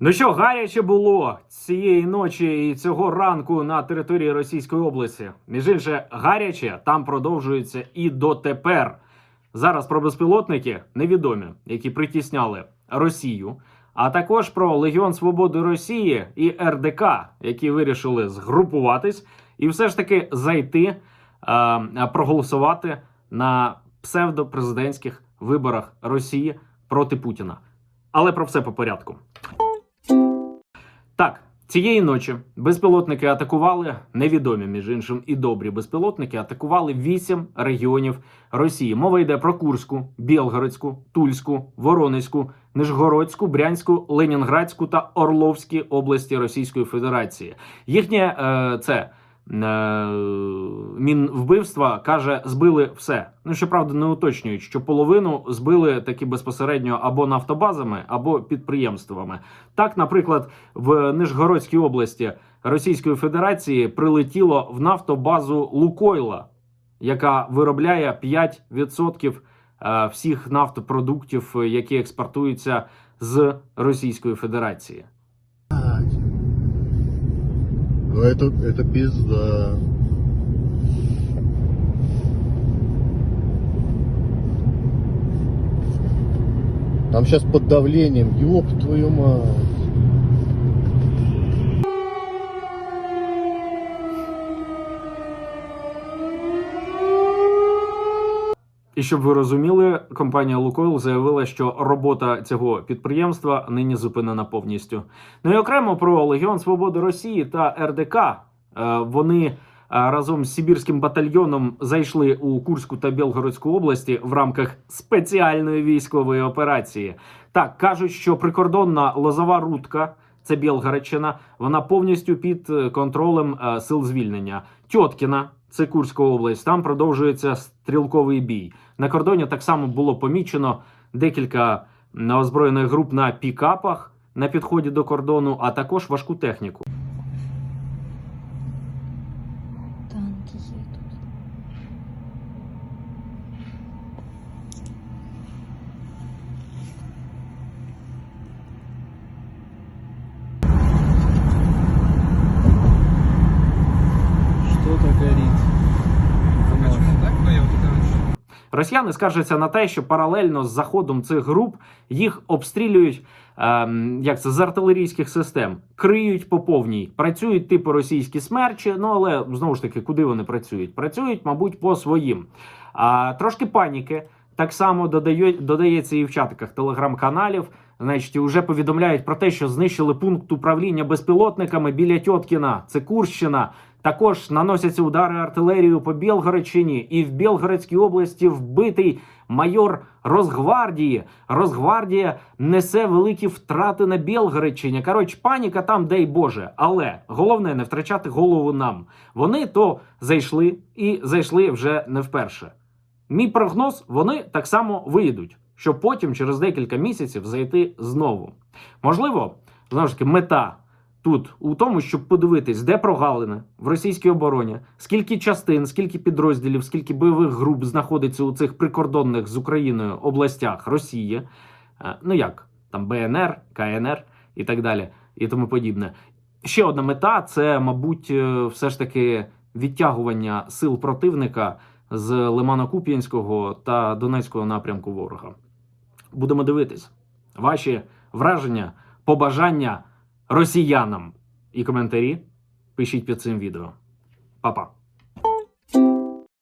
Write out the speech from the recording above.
Ну що, гаряче було цієї ночі і цього ранку на території Російської області. Між інше, гаряче там продовжується і дотепер. Зараз про безпілотники невідомі, які притісняли Росію, а також про Легіон Свободи Росії і РДК, які вирішили згрупуватись і все ж таки зайти е, проголосувати на псевдопрезидентських виборах Росії проти Путіна. Але про все по порядку. Так, цієї ночі безпілотники атакували невідомі, між іншим, і добрі безпілотники атакували вісім регіонів Росії. Мова йде про Курську, Білгородську, Тульську, Воронезьку, Нижгородську, Брянську, Ленінградську та Орловські області Російської Федерації. Їхнє е, це. Е, Мінвбивства каже, збили все. Ну щоправда, не уточнюють, що половину збили таки безпосередньо або нафтобазами, або підприємствами. Так, наприклад, в Нижгородській області Російської Федерації прилетіло в нафтобазу Лукойла, яка виробляє 5% е, всіх нафтопродуктів, е, які експортуються з Російської Федерації. Ну это, это пизда. Там сейчас под давлением, ёб твою мать. І щоб ви розуміли, компанія Лукойл заявила, що робота цього підприємства нині зупинена повністю. Ну і окремо про Легіон Свободи Росії та РДК. Е, Вони е, разом з Сибірським батальйоном зайшли у Курську та Білгородську області в рамках спеціальної військової операції. Так кажуть, що прикордонна лозова рудка. Це Білгородщина, вона повністю під е, контролем е, сил звільнення. Тьоткіна, це Курська область. Там продовжується стрілковий бій. На кордоні так само було помічено декілька озброєних груп на пікапах на підході до кордону, а також важку техніку. Танки едут. Что-то горит. А так Росіяни скаржаться на те, що паралельно з заходом цих груп їх обстрілюють е, як це з артилерійських систем, криють по повній, працюють типу російські смерчі. Ну але знову ж таки, куди вони працюють? Працюють, мабуть, по своїм. А трошки паніки. Так само додають, додається і в чатиках телеграм-каналів. Значить, вже повідомляють про те, що знищили пункт управління безпілотниками біля Тьоткіна. Це Курщина. Також наносяться удари артилерією по Білгородщині, і в Білгородській області вбитий майор Росгвардії. Росгвардія несе великі втрати на Білгородщині. Коротше, паніка там, дай Боже. Але головне не втрачати голову нам. Вони то зайшли і зайшли вже не вперше. Мій прогноз: вони так само виїдуть, щоб потім через декілька місяців зайти знову. Можливо, знову ж таки, мета тут у тому, щоб подивитись, де прогалини в російській обороні, скільки частин, скільки підрозділів, скільки бойових груп знаходиться у цих прикордонних з Україною областях Росії. Е, Ну як там БНР, КНР і так далі, і тому подібне. Ще одна мета це, мабуть, е, все ж таки відтягування сил противника з Лимано-Куп'янського та Донецького напрямку ворога. Будемо дивитись ваші враження, побажання росіянам і коментарі пишіть під цим відео. Па-па.